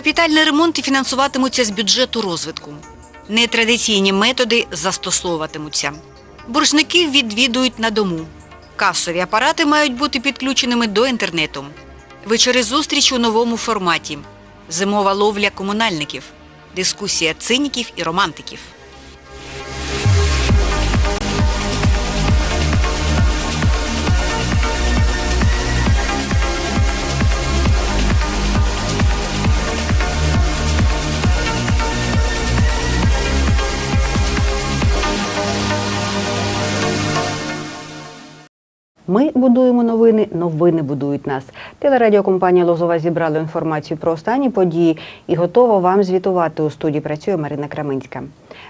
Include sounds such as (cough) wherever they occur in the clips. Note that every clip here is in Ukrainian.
Капітальні ремонти фінансуватимуться з бюджету розвитку. Нетрадиційні методи застосовуватимуться. Боржників відвідують на дому. Касові апарати мають бути підключеними до інтернету. Вечори зустріч у новому форматі. Зимова ловля комунальників. Дискусія циніків і романтиків. Ми будуємо новини, новини будують нас. Телерадіокомпанія Лозова зібрала інформацію про останні події і готова вам звітувати. У студії працює Марина Краминська.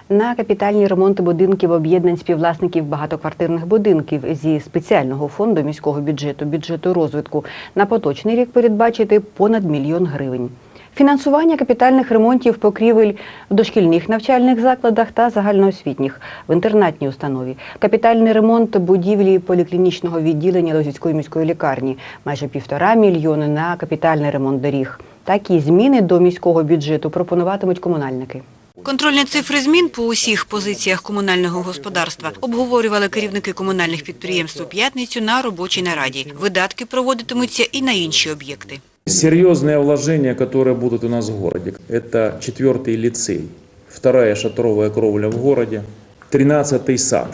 На капітальні ремонти будинків об'єднань співвласників багатоквартирних будинків зі спеціального фонду міського бюджету бюджету розвитку на поточний рік передбачити понад мільйон гривень. Фінансування капітальних ремонтів покрівель в дошкільних навчальних закладах та загальноосвітніх в інтернатній установі, капітальний ремонт будівлі поліклінічного відділення Лозівської міської лікарні, майже півтора мільйони на капітальний ремонт доріг. Такі зміни до міського бюджету пропонуватимуть комунальники. Контрольні цифри змін по усіх позиціях комунального господарства обговорювали керівники комунальних підприємств у п'ятницю на робочій нараді. Видатки проводитимуться і на інші об'єкти. Серьезные вложения, которые будут у нас в городе, это четвертый лицей, вторая шатровая кровля в городе, тринадцатый сад,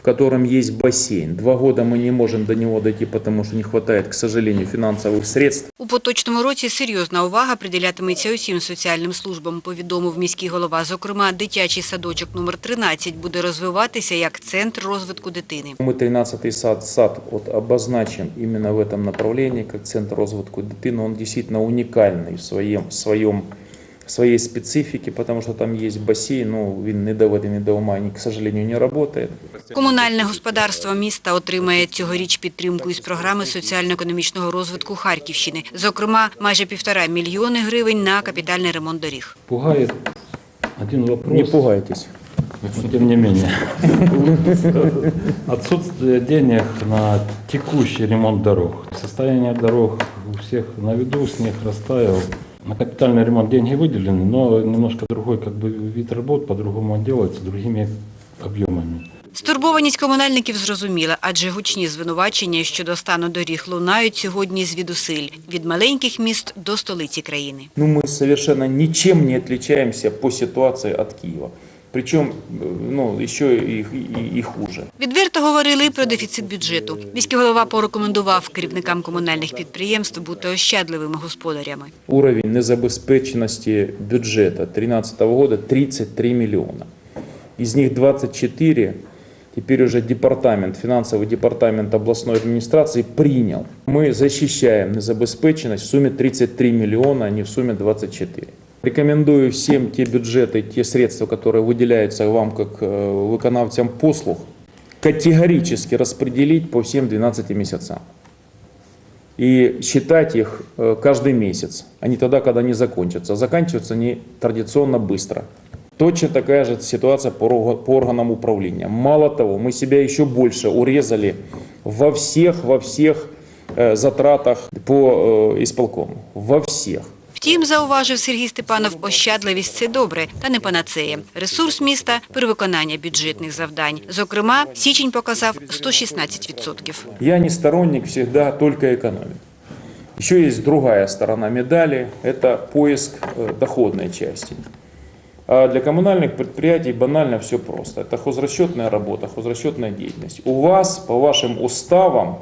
в котором есть бассейн. Два года мы не можем до него дойти, потому что не хватает, к сожалению, финансовых средств. У поточному році серйозна увага приділятиметься усім соціальним службам, повідомив міський голова. Зокрема, дитячий садочок номер 13 буде розвиватися як центр розвитку дитини. Мы 13-й сад, сад вот обозначен именно в этом направлении, как центр развитку дитины. Он действительно уникальный в своем, в своем в своей специфике, потому что там есть бассейн, ну, він не доведений до ума, и, к сожалению, не работает. Комунальне господарство міста отримає цьогоріч підтримку із програми соціально-економічного розвитку Харківщини. Зокрема, майже півтора мільйони гривень на капітальний ремонт доріг. Пугает один вопрос. Не пугайтесь. но Тем не менее. Отсутствие денег на текущий ремонт дорог. Состояние дорог у всех на виду, снег растаял. На капитальный ремонт деньги выделены, но немножко другой как бы вид работ, по-другому он делается, другими объемами. Стурбованість комунальників зрозуміла, адже гучні звинувачення щодо стану доріг лунають сьогодні звідусиль – від маленьких міст до столиці країни. Ну, мы совершенно ничем не отличаемся по ситуации от Киева. Причем, э, ну, еще и, и, и хуже. Відверто говорили і про дефіцит бюджету. Міський голова порекомендував керівникам комунальних підприємств бути ощадливими господарями. Уровень незабезпеченности бюджета 2013 года 33 миллиона. Из них 24 теперь уже департамент, финансовый департамент областной администрации принял. Мы защищаем незабезпеченность в сумме 33 миллиона, а не в сумме 24. Рекомендую всем те бюджеты, те средства, которые выделяются вам как э, виконавцям послуг, категорически распределить по всем 12 месяцам и считать их э, каждый месяц, а не тогда, когда они закончатся. Заканчиваются они традиционно быстро. Точно такая же ситуация по по органам управления. Мало того, мы себя еще больше урезали во всех, во всех э, затратах по исполкому. Во всех. Втім, зауважив Сергій Степанов, ощадливість – це добре, та не панацея. Ресурс міста – при виконанні бюджетних завдань. Зокрема, січень показав 116%. Я не сторонник всегда только экономить. Еще есть другая сторона медали – это поиск э, доходной части. А для коммунальных предприятий банально все просто. Это хозрасчетная работа, хозрасчетная деятельность. У вас, по вашим уставам,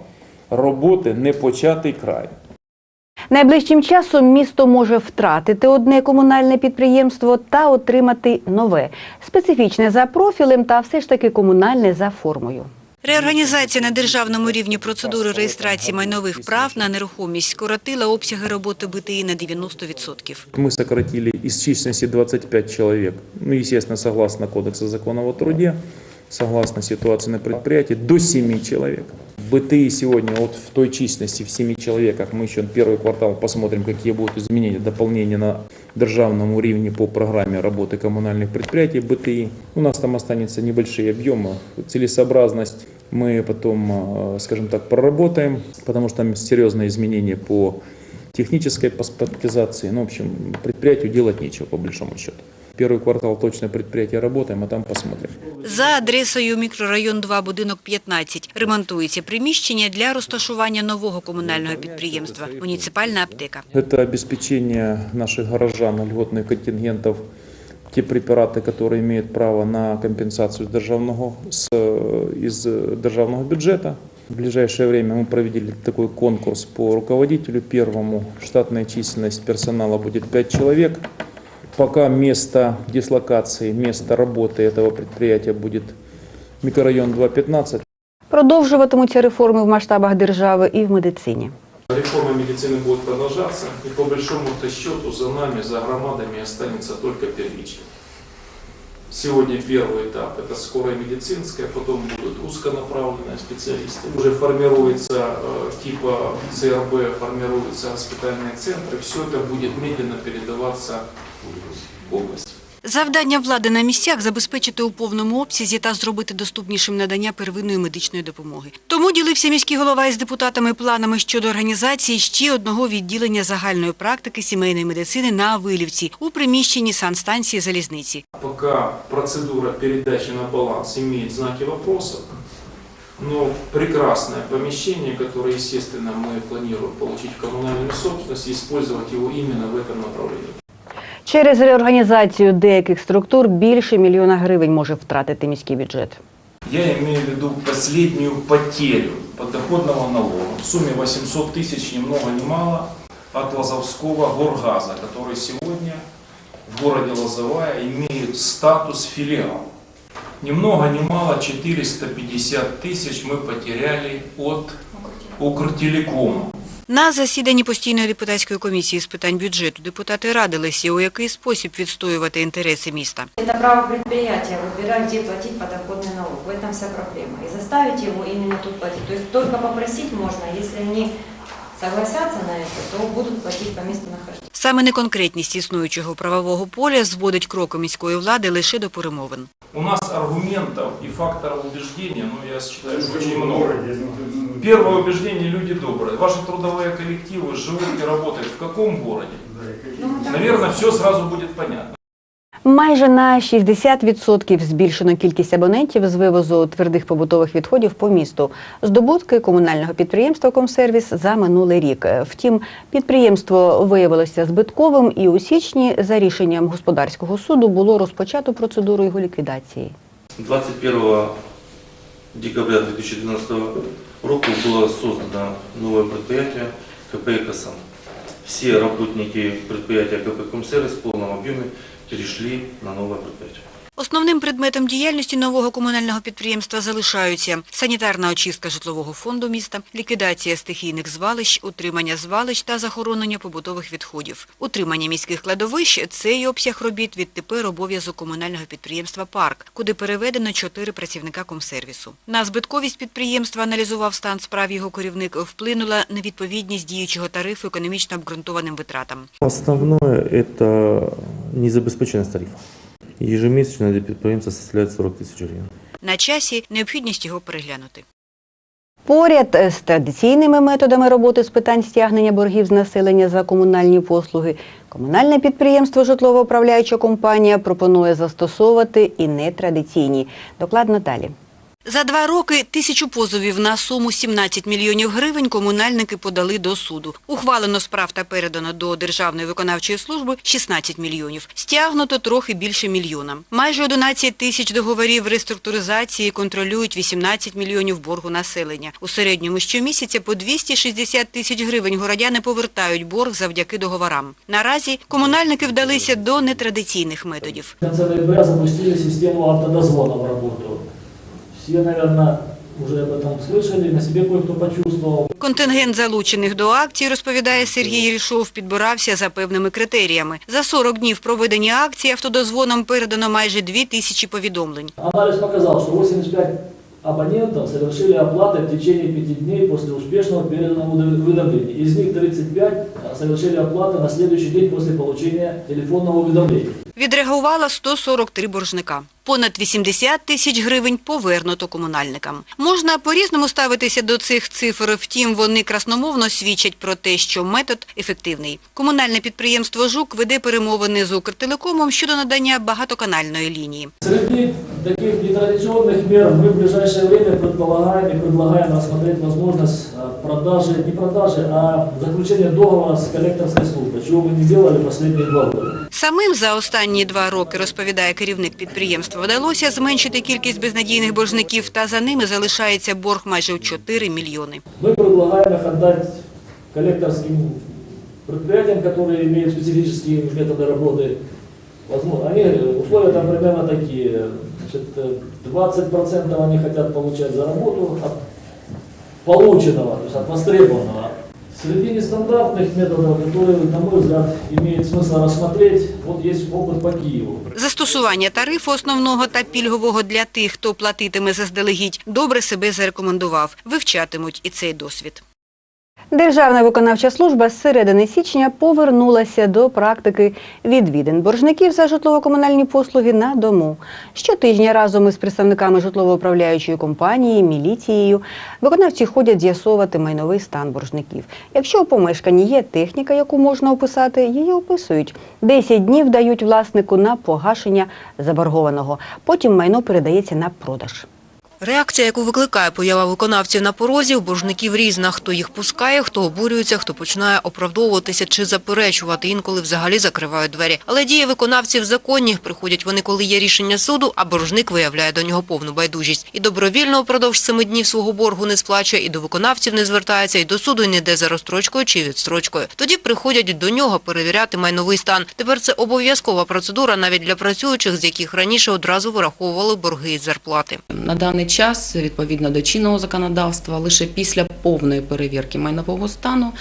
роботи не початий край. Найближчим часом місто може втратити одне комунальне підприємство та отримати нове, специфічне за профілем та все ж таки комунальне за формою. Реорганізація на державному рівні процедури реєстрації майнових прав на нерухомість скоротила обсяги роботи БТІ на 90%. Мы сократили из численности 25 человек, ну, естественно, согласно Кодексу закона о труде, согласно ситуации на предприятии, до 7 человек. БТИ сегодня вот в той численности в 7 человеках, мы еще первый квартал посмотрим, какие будут изменения, дополнения на державном уровне по программе работы коммунальных предприятий БТИ. У нас там останется небольшие объемы, целесообразность мы потом, э, скажем так, проработаем, потому что там серьезные изменения по технической паспортизации. Ну, в общем, предприятию делать нечего, по большому счету. Первый квартал точно предприятие работаем, а там посмотрим. За адресою мікрорайон 2, будинок 15 ремонтується приміщення для розташування нового комунального підприємства – муніципальна аптека. Это обеспечение наших горожан льготных контингентов, те препараты, которые имеют право на компенсацию с державного, с, э, из э, державного бюджета. В ближайшее время мы провели такой конкурс по руководителю первому. Штатная численность персонала будет 5 человек. Пока место дислокации, место работы этого предприятия будет микрорайон 215. Продовжуватимуться реформи в масштабах держави і в медицині. Реформа медицины будет продолжаться, и по большому-то счету за нами, за громадами останется только первичка. Сегодня первый этап – это скорая медицинская, потом будут узконаправленные специалисты. Уже формируется э, типа ЦРБ, формируются госпитальные центры. Все это будет медленно передаваться в область. Завдання влади на місцях – забезпечити у повному обсязі та зробити доступнішим надання первинної медичної допомоги. Тому ділився міський голова із депутатами планами щодо організації ще одного відділення загальної практики сімейної медицини на Вилівці у приміщенні санстанції залізниці. Пока процедура передачи на баланс имеет знаки вопроса, но прекрасное помещение, которое, естественно, мы планируем получить в коммунальную собственность и использовать его именно в этом направлении. Через реорганізацію деяких структур більше мільйона гривень може втратити міський бюджет. Я имею в виду последнюю потерю подоходного налога в сумме 800 тысяч ни много ни мало от Лазовского горгаза, который сегодня в городе Лозовая имеет статус филиала. Ни много ни мало 450 тысяч мы потеряли от Укртелекома. На засіданні постійної депутатської комісії з питань бюджету депутати радилися, у який спосіб відстоювати інтереси міста. Это право предприятия выбирать, где платить подоходный налог. В этом вся проблема. И заставить его именно тут платить. То есть только попросить можно, если они согласятся на это, то будут платить по месту нахождения. Саме неконкретність існуючого правового поля зводить кроки міської влади лише до перемовин. У нас аргументов и факторов убеждения, ну я считаю, что очень много. Первое убеждение – люди добрые. Ваши трудовые коллективы живут и работают в каком городе? Наверное, все сразу будет понятно. Майже на 60% збільшено кількість абонентів з вивозу твердих побутових відходів по місту. Здобутки комунального підприємства «Комсервіс» за минулий рік. Втім, підприємство виявилося збитковим і у січні за рішенням господарського суду було розпочато процедуру його ліквідації. 21 декабря 2012 года было создано новое предприятие КП «Экосан». Все работники предприятия КП «Комсервис» в полном объеме перешли на новое предприятие. Основним предметом діяльності нового комунального підприємства залишаються санітарна очистка житлового фонду міста, ліквідація стихійних звалищ, утримання звалищ та захоронення побутових відходів. Утримання міських кладовищ – цей обсяг робіт відтепер обов'язок комунального підприємства «Парк», куди переведено чотири працівника комсервісу. На збитковість підприємства аналізував стан справ його керівник, вплинула невідповідність діючого тарифу економічно обґрунтованим витратам. Основное – это незабезпеченность тарифа. Ежемесячно для підприємства составляє 40 тисяч гривень. На часі необхідність його переглянути. Поряд з традиційними методами роботи з питань стягнення боргів з населення за комунальні послуги, комунальне підприємство житлово-управляюча компанія пропонує застосовувати і нетрадиційні. Докладно далі. За два роки тисячу позовів на суму 17 мільйонів гривень комунальники подали до суду. Ухвалено справ та передано до Державної виконавчої служби 16 мільйонів. Стягнуто трохи більше мільйона. Майже 11 тисяч договорів реструктуризації контролюють 18 мільйонів боргу населення. У середньому щомісяця по 260 тисяч гривень городяни повертають борг завдяки договорам. Наразі комунальники вдалися до нетрадиційних методів. В конце ноября запустили систему автодозвона в работу. Все, наверное, уже об этом слышали, на себе кое-кто почувствовал. Контингент залучених до акцій, розповідає Сергій Рішов, підбирався за певними критеріями. За 40 днів проведення акції автодозвоном передано майже 2 тисячі повідомлень. Анализ показал, что 85 абонентов совершили оплаты в течение 5 дней после успешного переданного уведомления. Из них 35 совершили оплаты на следующий день после получения телефонного уведомления. Відреагувала 143 боржника. Понад 80 тисяч гривень повернуто комунальникам. Можна по-різному ставитися до цих цифр, втім вони красномовно свідчать про те, що метод ефективний. Комунальне підприємство «Жук» веде перемовини з «Укртелекомом» щодо надання багатоканальної лінії. Среди таких нетрадиционных мер мы в ближайшее время предполагаем и предлагаем рассмотреть возможность продажи, не продажи, а заключения договора с коллекторской службой, чего мы не делали последние два года. Самим за останні два роки, розповідає керівник підприємства, вдалося зменшити кількість безнадійних боржників, та за ними залишається борг майже у 4 мільйони. Мы предлагаем их отдать коллекторским предприятиям, которые имеют специфические методы работы. Возможно, они, э, условия там примерно такие. Значит, э, 20% они хотят получать за работу от полученного, то есть от востребованного. Среди нестандартных методов, которые, на мой взгляд, имеет смысл рассмотреть, вот есть опыт по Киеву. Застосування тарифу основного та пільгового для тих, хто платитиме заздалегідь, добре себе зарекомендував. Вивчатимуть і цей досвід. Державна виконавча служба з середини січня повернулася до практики відвідин боржників за житлово-комунальні послуги на дому. Щотижня разом із представниками житлово-управляючої компанії, міліцією виконавці ходять з'ясовувати майновий стан боржників. Якщо у помешканні є техніка, яку можна описати, її описують. 10 днів дають власнику на погашення заборгованого. Потім майно передається на продаж. Реакція, яку викликає поява виконавців на порозі, у боржників різна. Хто їх пускає, хто обурюється, хто починає оправдовуватися чи заперечувати, інколи взагалі закривають двері. Але дії виконавців законні. Приходять вони, коли є рішення суду, а боржник виявляє до нього повну байдужість. І добровільно упродовж семи днів свого боргу не сплачує, і до виконавців не звертається, і до суду не йде за розстрочкою чи відстрочкою. Тоді приходять до нього перевіряти майновий стан. Тепер це обов'язкова процедура навіть для працюючих, з яких раніше одразу вираховували борги із зарплати. На даний час, відповідно до чинного законодавства, лише після повної перевірки майнового стану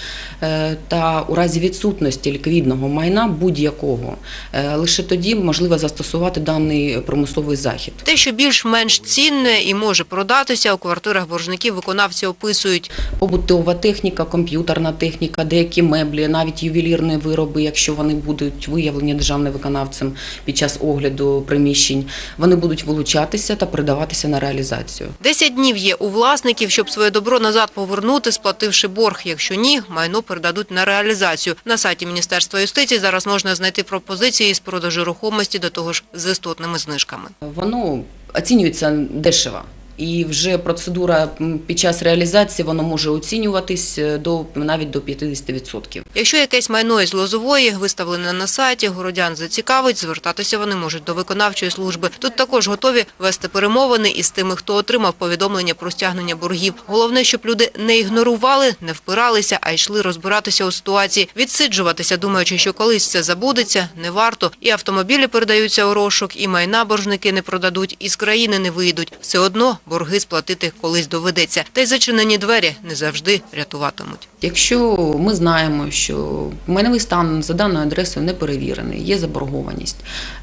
е, та у разі відсутності ліквідного майна будь-якого, е, лише тоді можливо застосувати даний промисловий захід. Те, що більш-менш цінне і може продатися, у квартирах боржників виконавці описують. Побутова техніка, комп'ютерна техніка, деякі меблі, навіть ювелірні вироби, якщо вони будуть виявлені державним виконавцем під час огляду приміщень, вони будуть вилучатися та передаватися на реалізацію. 10 днів є у власників, щоб своє добро назад повернути, сплативши борг. Якщо ні, майно передадуть на реалізацію. На сайті Міністерства юстиції зараз можна знайти пропозиції з продажу рухомості до того ж з істотними знижками. Воно оцінюється дешево. І вже процедура під час реалізації воно може оцінюватись е, до навіть до 50%. Якщо якесь майно із Лозової виставлене на сайті, городян зацікавить, звертатися вони можуть до виконавчої служби. Тут також готові вести перемовини із тими, хто отримав повідомлення про стягнення боргів. Головне, щоб люди не ігнорували, не впиралися, а йшли розбиратися у ситуації, відсиджуватися, думаючи, що колись це забудеться, не варто. І автомобілі передаються у розшук, і майна боржники не продадуть, і з країни не вийдуть. Все одно борги сплатити колись доведеться. Та й зачинені двері не завжди рятуватимуть. Якщо ми знаємо, що майновий стан за даною адресою не перевірений, є заборгованість,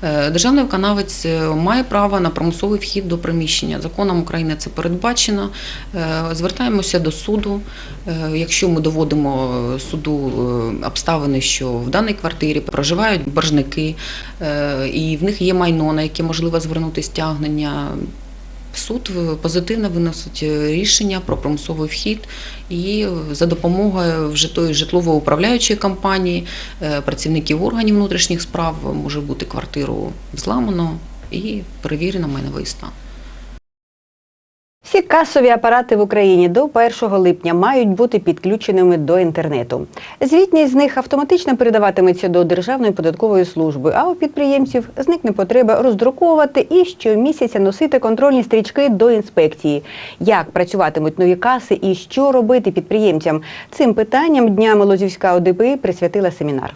е, державний виконавець е, має право на примусовий вхід до приміщення. Законом України це передбачено. Е, Звертаємося до суду. Якщо ми доводимо суду обставини, що в даній квартирі проживають боржники, і в них є майно, на яке можливо звернути стягнення. Суд позитивно виносить е, рішення про примусовий вхід і е, за допомогою вже тої житлово-управляючої компанії, е, працівників органів внутрішніх справ може бути квартиру зламано і перевірено майновий стан. Всі касові апарати в Україні до 1 липня мають бути підключеними до інтернету. Звітність з них автоматично передаватиметься до Державної податкової служби, а у підприємців зникне потреба роздруковувати і щомісяця носити контрольні стрічки до інспекції. Як працюватимуть нові каси і що робити підприємцям? Цим питанням днями Лозівська ОДПІ присвятила семінар.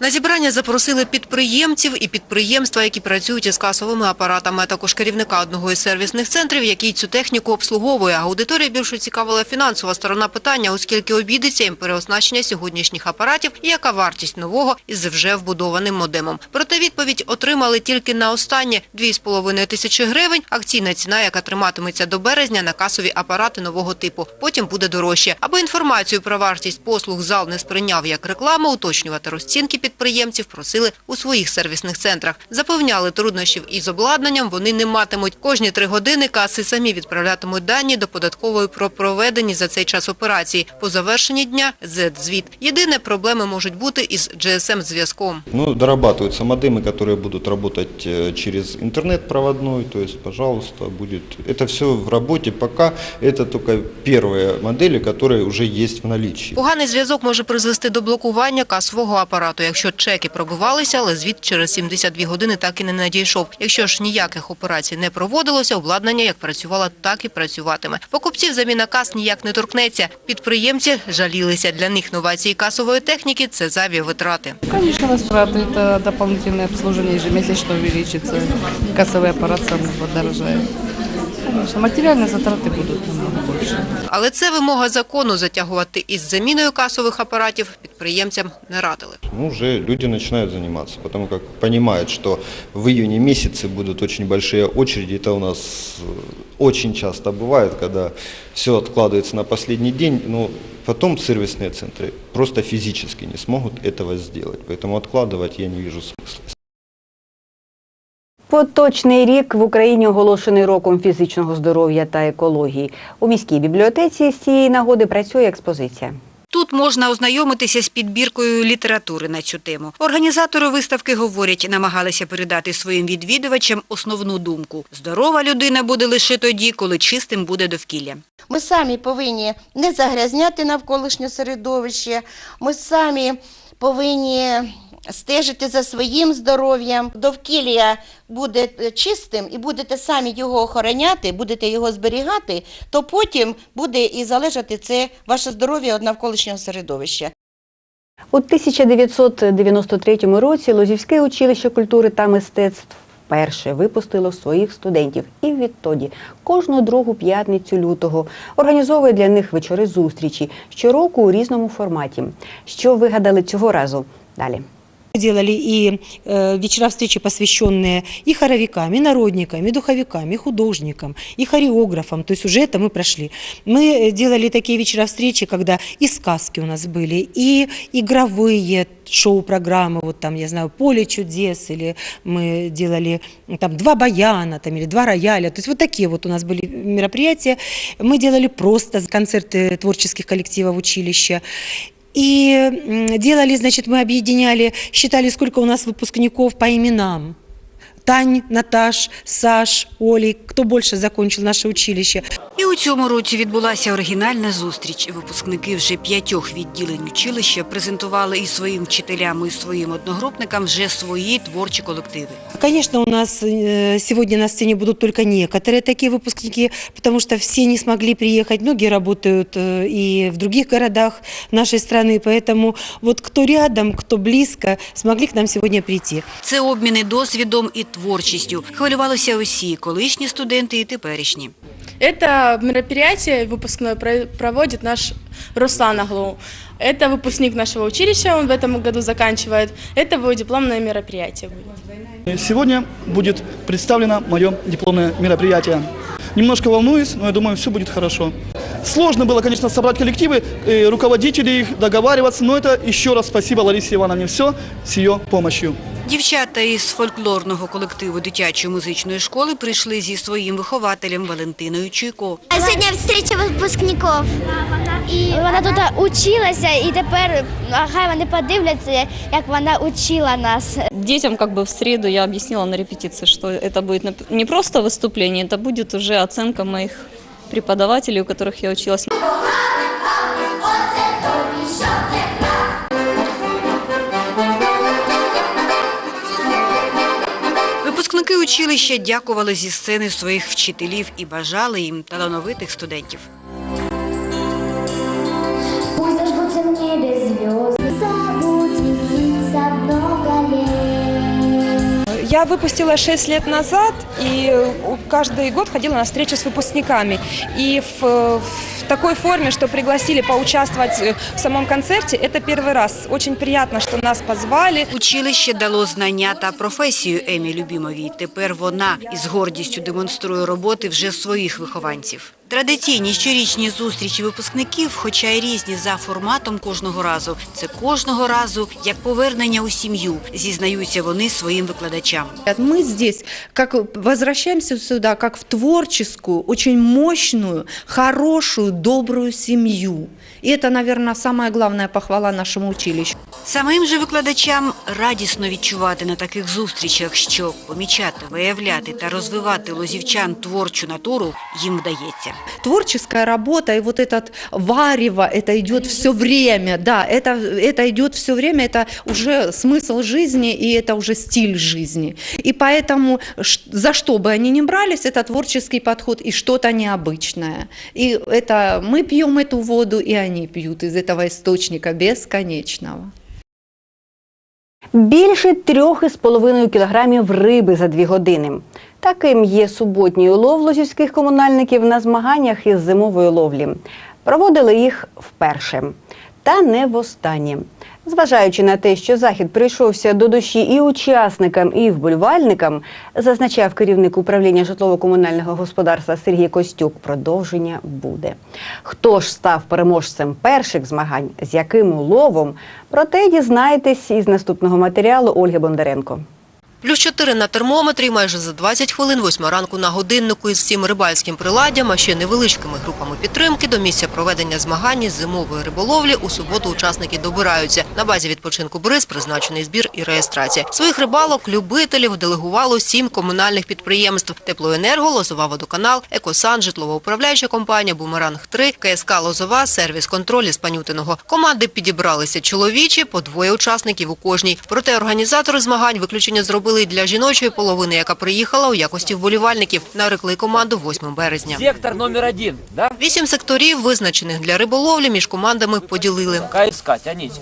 На зібрання запросили підприємців і підприємства, які працюють із касовими апаратами, а також керівника одного із сервісних центрів, який цю техніку обслуговує. Аудиторія більше цікавила фінансова сторона питання, оскільки обійдеться їм переоснащення сьогоднішніх апаратів і яка вартість нового із вже вбудованим модемом. Проте відповідь отримали тільки на останнє 2,5 тисячі гривень. Акційна ціна, яка триматиметься до березня на касові апарати нового типу. Потім буде дорожче. Аби інформацію про вартість послуг зал не сприйняв як рекламу, уточнювати розцінки підприємців підприємців просили у своїх сервісних центрах. Запевняли, труднощів із обладнанням вони не матимуть. Кожні три години каси самі відправлятимуть дані до податкової про проведені за цей час операції. По завершенні дня – Z-звіт. Єдине, проблеми можуть бути із GSM-зв'язком. Ну, дорабатываются модемы, которые будут работать э, через интернет проводной, то есть, пожалуйста, будет. Это все в работе, пока это только первые модели, которые уже есть в наличии. Поганий зв'язок може призвести до блокування касового апарату, якщо чеки пробивалися, але звіт через 72 години так і не надійшов. Якщо ж ніяких операцій не проводилося, обладнання як працювало, так і працюватиме. Покупців заміна кас ніяк не торкнеться. Підприємці жалілися. Для них новації касової техніки – це зайві витрати. Конечно, возвраты – это дополнительное обслуживание ежемесячно увеличится. Кассовый аппарат сам подорожает. Конечно, материальные затраты будут намного больше. Але це вимога закону затягувати із заміною касових апаратів підприємцям не радили. Ну, уже люди начинают заниматься, потому как понимают, что в июне месяце будут очень большие очереди. Это у нас э, очень часто бывает, когда все откладывается на последний день, но потом сервисные центры просто физически не смогут этого сделать. Поэтому откладывать я не вижу смысла. Поточний рік в Україні оголошений роком фізичного здоров'я та екології. У міській бібліотеці з цієї нагоди працює експозиція. Тут можна ознайомитися з підбіркою літератури на цю тему. Організатори виставки говорять, намагалися передати своїм відвідувачам основну думку: здорова людина буде лише тоді, коли чистим буде довкілля. Ми самі повинні не загрязняти навколишнє середовище, ми самі повинні стежити за своїм здоров'ям. Довкілля буде е, чистим і будете самі його охороняти, будете його зберігати, то потім буде і залежати це ваше здоров'я від навколишнього середовища. У 1993 році Лозівське училище культури та мистецтв вперше випустило своїх студентів і відтоді кожну другу п'ятницю лютого організовує для них вечори зустрічі щороку у різному форматі. Що вигадали цього разу? Далі делали и э, вечера встречи, посвященные и хоровикам, и народникам, и духовикам, и художникам, и хореографам. То есть уже это мы прошли. Мы э, делали такие вечера встречи, когда и сказки у нас были, и игровые шоу-программы, вот там, я знаю, «Поле чудес», или мы делали м, там два баяна, там, или два рояля. То есть вот такие вот у нас были мероприятия. Мы делали просто концерты творческих коллективов училища. И м, делали, значит, мы объединяли, считали, сколько у нас выпускников по именам. Тань, Наташ, Саш, Оли, кто больше закончил наше училище. І у цьому році відбулася оригінальна зустріч. Випускники вже п'ятьох відділень училища презентували і своїм вчителям, і своїм одногрупникам вже свої творчі колективи. Конечно, у нас э, сегодня на сцене будут только некоторые такие выпускники, потому что все не смогли приехать. Многие работают э, и в других городах нашей страны, поэтому вот кто рядом, кто близко, смогли к нам сегодня прийти. Це обміни досвідом і творчістю. Хвилювалися усі колишні студенти і теперішні. Это мероприятие выпускное про- проводит наш Руслан Аглоу. Это выпускник нашего училища, он в этом году заканчивает. Это его дипломное мероприятие будет. Сегодня будет представлено мое дипломное мероприятие. Немножко волнуюсь, но я думаю, все будет хорошо. Сложно было, конечно, собрать коллективы, э, руководителей, их договариваться, но это еще раз спасибо Ларисе Ивановне. Все с ее помощью. Дівчата із фольклорного колективу дитячої музичної школи прийшли зі своїм вихователем Валентиною Чуйко. Сьогодні встреча випускників. І вона тут училася, і тепер хай вони подивляться, як вона учила нас. Детям как бы в среду я объяснила на репетиции, что это будет нап- не просто выступление, это будет уже оценка моих преподавателей, у которых я училась. Випускники училища дякували зі сцени своїх вчителів і бажали їм талановитих студентів. Я выпустила 6 лет назад и каждый год ходила на встречи с выпускниками. И в, в такой форме, что пригласили поучаствовать в самом концерте, это первый раз. Очень приятно, что нас позвали. Училище дало знання та професію Емі Любімовій. Тепер вона із гордістю демонструє роботи вже своїх вихованців. Традиційні щорічні зустрічі випускників, хоча й різні за форматом кожного разу, це кожного разу як повернення у сім'ю, зізнаються вони своїм викладачам. Мы здесь как возвращаемся сюда как в творческую, очень мощную, хорошую, добрую семью. И это, наверное, самая главная похвала нашему училищу. Самим же викладачам радісно відчувати на таких зустрічах, що помічати, виявляти та розвивати лозівчан творчу натуру їм вдається. Творческая работа и вот этот варево, это идет все время, да, это, это идет все время, это уже смысл жизни и это уже стиль жизни. И поэтому ш- за что бы они ни брались, это творческий подход и что-то необычное. И это мы пьем эту воду, и они пьют из этого источника бесконечного. Більше трьох із половиною кілограмів риби за дві години. Таким є суботній улов лозівських комунальників на змаганнях із зимової ловлі. Проводили їх вперше. Та не востаннє. Зважаючи на те, що захід прийшовся до душі і учасникам, і вболівальникам, зазначав керівник управління житлово-комунального господарства Сергій Костюк, продовження буде. Хто ж став переможцем перших змагань, з яким уловом, про те дізнаєтесь із наступного матеріалу Ольги Бондаренко. Плюс 4 на термометрі, майже за 20 хвилин, 8 ранку на годиннику із всім рибальським приладдям, а ще невеличкими групами підтримки до місця проведення змагань із зимової риболовлі у суботу учасники добираються. На базі відпочинку «Бриз» призначений збір і реєстрація. Своїх рибалок, любителів делегувало сім комунальних підприємств. Теплоенерго, Лозова водоканал, Екосан, житлово-управляюча компанія, Бумеранг-3, КСК Лозова, сервіс контроль із Панютиного. Команди підібралися чоловічі, по двоє учасників у кожній. Проте організатори змагань виключення зробили і для жіночої половини, яка приїхала у якості вболівальників. Нарекли команду 8 березня. Сектор номер один, да? Вісім секторів, визначених для риболовлі, між командами поділили. КСК, тяніть.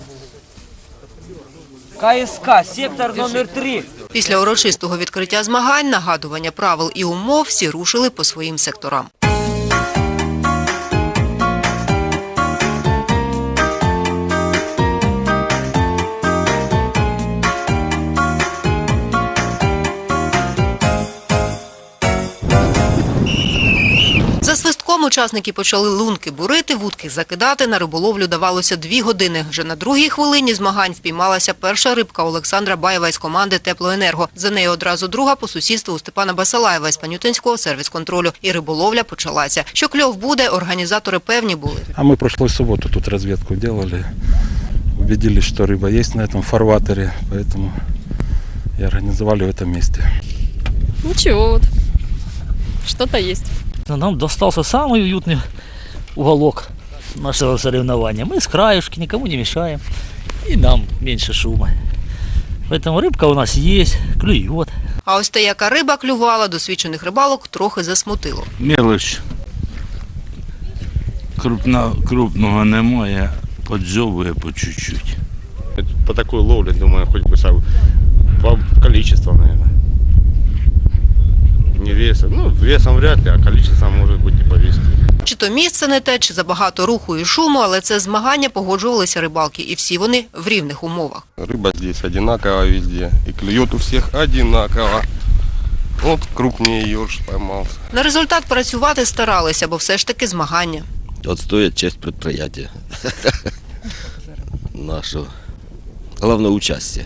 КСК, сектор номер три. Після урочистого відкриття змагань, нагадування правил і умов всі рушили по своїм секторам. За свистком учасники почали лунки бурити, вудки закидати. На риболовлю давалося дві години. Вже на другій хвилині змагань впіймалася перша рибка Олександра Баєва із команди «Теплоенерго». За нею одразу друга по сусідству у Степана Басалаєва із Панютинського сервіс-контролю. І риболовля почалася. Що кльов буде, організатори певні були. А мы прошлую субботу тут разведку делали. Убедились, что рыба есть на этом фарватере, поэтому и организовали в этом месте. Ничего, вот. Что-то есть. Нам достался самый уютный уголок нашего соревнования. Мы с краюшки, никому не мешаем. И нам меньше шума. Поэтому рыбка у нас есть, клюет. А ось те, яка риба клювала, досвідчених рибалок трохи засмутило. Мелоч. Крупна, крупного немає, поджовує по чуть-чуть. По такой ловле, думаю, хоть бы сам по количеству, наверное. Не весом. Ну, весом вряд ли, а количеством может быть и повесить. Чи то місце не те, чи забагато руху і шуму, але це змагання погоджувалися рибалки, і всі вони в рівних умовах. Рыба здесь одинаковая везде. И клюет у всех одинаково. Вот крупнее ерш поймался. На результат працювати старалися, бо все ж таки змагання. отстоять честь предприятия (laughs) нашего. Главное участие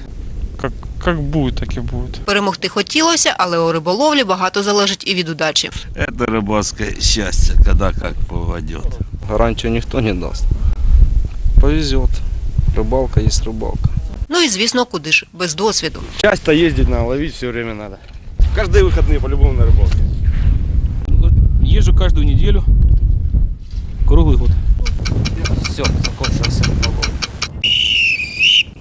Как, как будет, так и будет. Перемогти хотілося, але у риболовлі багато залежить і від удачі. Это рыбацкое счастье, когда как поведет. Гарантию никто не даст. Повезет. Рыбалка есть рыбалка. Ну і звісно, куди ж без досвіду. Часто ездить надо, ловить все время надо. Каждые выходные по-любому на рыбалке. Езжу каждую неделю. Круглый год. Все, закончился рыболов.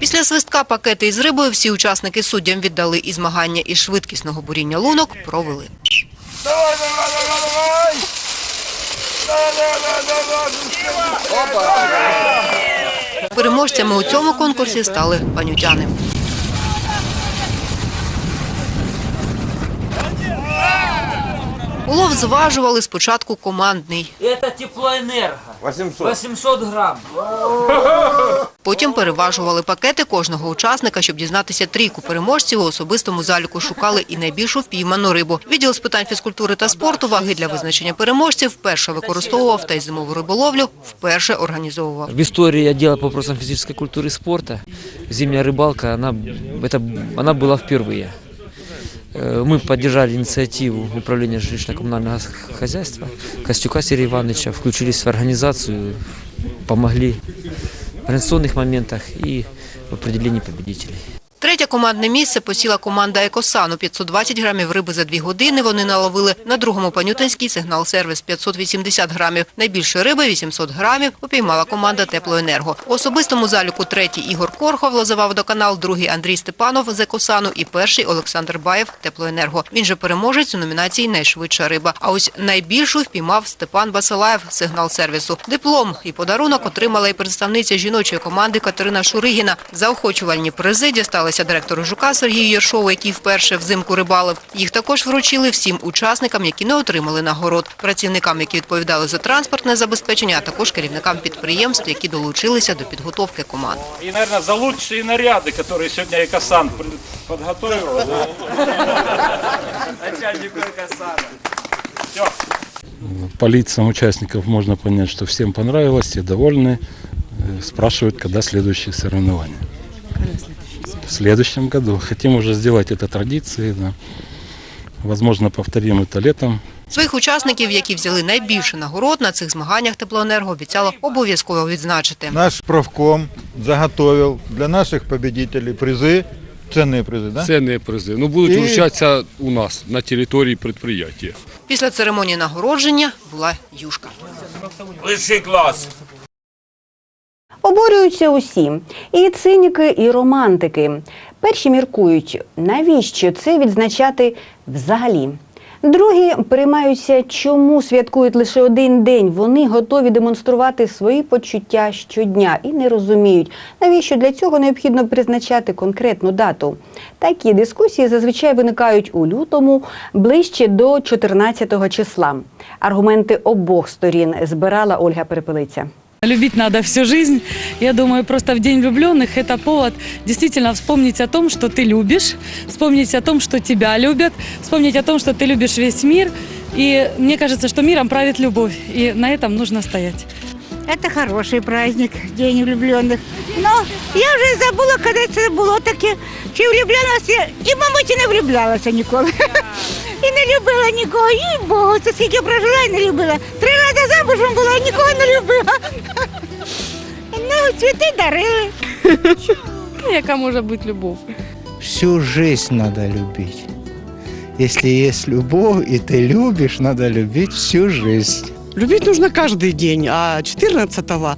Після свистка пакети із рибою всі учасники суддям віддали і змагання із швидкісного буріння лунок провели. Переможцями у цьому конкурсі стали панютяни. Улов зважували спочатку командний. Это теплоэнерго. 800. 800 грам. Потім переважували пакети кожного учасника, щоб дізнатися трійку переможців. У особистому заліку шукали і найбільшу впійману рибу. Відділ з питань фізкультури та спорту ваги для визначення переможців вперше використовував та й зимову риболовлю вперше організовував. В истории отдела по вопросам физической культуры и спорта зимняя рыбалка, она, это, она была впервые. Э, Мы поддержали инициативу управления жилищно-коммунального хозяйства Костюка Сергея Ивановича, включились в организацию, помогли в организационных моментах и в определении победителей. Третє командне місце посіла команда «Екосану». 520 грамів риби за дві години вони наловили. На другому Панютинський сигнал-сервіс 580 грамів. Найбільше риби – 800 грамів упіймала команда «Теплоенерго». У особистому заліку третій Ігор Корхов лозував до канал, другий Андрій Степанов з «Екосану» і перший Олександр Баєв «Теплоенерго». Він же переможець у номінації «Найшвидша риба». А ось найбільшу впіймав Степан Басилаєв сигнал-сервісу. Диплом і подарунок отримала і представниця жіночої команди Катерина Шуригіна. Заохочувальні призи дісталися директору Жука Сергію Єршову, який вперше взимку рибалив. Їх також вручили всім учасникам, які не отримали нагород. Працівникам, які відповідали за транспортне забезпечення, а також керівникам підприємств, які долучилися до підготовки команд. И, наверное, за лучшие наряды, которые сегодня Экосан при- подготовила. да. Начальнику Экосана. Все. По лицам участников можно понять, что всем понравилось, все довольны. Э, Спрашивают, когда следующие соревнования. В следующем году. Хотим уже сделать это традицией. да. Возможно, повторим это летом. Своїх учасників, які взяли найбільше нагород на цих змаганнях теплоенерго, обіцяло обов'язково відзначити. Наш правком заготовил для наших победителей призы, ценные призы, да? Ценные призы. Ну, будут И- вручаться у нас на территории предприятия. Після церемонії нагородження була юшка. Высший класс. Обурюються усі і циніки, і романтики. Перші міркують, навіщо це відзначати взагалі. Другі переймаються, чому святкують лише один день. Вони готові демонструвати свої почуття щодня і не розуміють, навіщо для цього необхідно призначати конкретну дату. Такі дискусії зазвичай виникають у лютому ближче до 14 числа. Аргументи обох сторін збирала Ольга Перепелиця. Любить надо всю жизнь. Я думаю, просто в День влюбленных это повод действительно вспомнить о том, что ты любишь, вспомнить о том, что тебя любят, вспомнить о том, что ты любишь весь мир. И мне кажется, что миром правит любовь, и на этом нужно стоять. Это хороший праздник, День влюбленных. Но я вже забула, коли це було таке. Чи влюблялася, і, мабуть, і не влюблялася ніколи. І не любила нікого. І Богу, це скільки прожила і не любила. Три рази замужем була і нікого не любила. Ну, цвіти дарили. Яка може бути любов? Всю жизнь надо любить. Если есть любовь, и ты любишь, надо любить всю жизнь. Любить нужно каждый день, а 14-го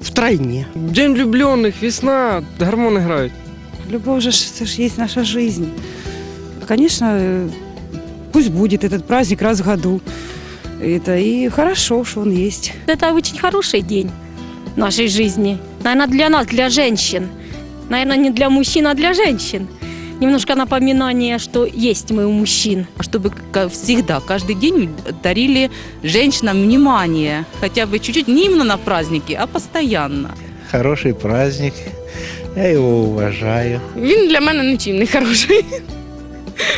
втройне. День влюбленных, весна, гормоны играют. Любовь же, это же есть наша жизнь. Конечно, э, пусть будет этот праздник раз в году. Это и хорошо, что он есть. Это очень хороший день нашей жизни. Наверное, для нас, для женщин. Наверное, не для мужчин, а для женщин. Немножко напоминание, что есть мы у мужчин. чтобы всегда, каждый день дарили женщинам внимание, хотя бы чуть-чуть, не именно на праздники, а постоянно. Хороший праздник. Я его уважаю. Він для мене нічим не хороший.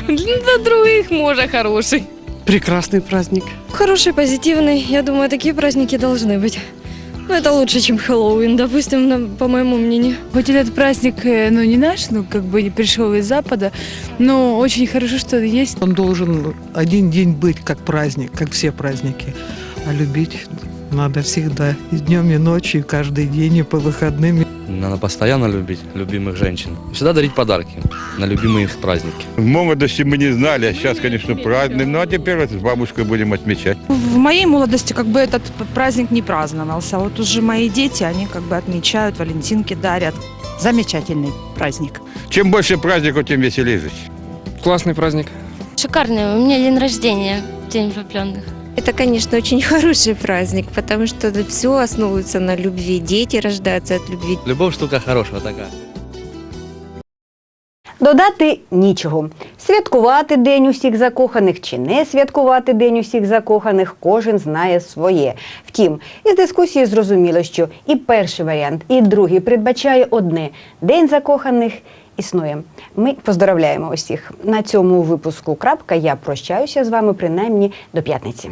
Для других може хороший. Прекрасный праздник. Хороший, позитивный. Я думаю, такие праздники должны быть. Ну, это лучше, чем Хэллоуин, допустим, на- по моему мнению. Хоть этот праздник, э, ну, не наш, ну, как бы не пришел из Запада, но очень хорошо, что есть. Он должен один день быть как праздник, как все праздники. А любить надо всегда, и днем, и ночью, и каждый день, и по выходным. Надо постоянно любить любимых женщин. Всегда дарить подарки на любимые их праздники. В молодости мы не знали, а сейчас, конечно, праздник. Ну а теперь вот с бабушкой будем отмечать. В моей молодости как бы этот праздник не праздновался. Вот уже мои дети, они как бы отмечают, валентинки дарят. Замечательный праздник. Чем больше праздников, тем веселее жить. Классный праздник. Шикарный. У меня день рождения, День влюбленных. Это, конечно, очень (laughs) хороший праздник, потому что все основывается на любви. Дети рождаются от любви. Любовь штука хорошая такая. Додати нічого. Святкувати День усіх закоханих чи не святкувати День усіх закоханих, кожен знає своє. Втім, із дискусії зрозуміло, що і перший варіант, і другий передбачає одне День закоханих. Існує. Ми поздоровляємо усіх. На цьому випуску крапка. Я прощаюся з вами принаймні до п'ятниці.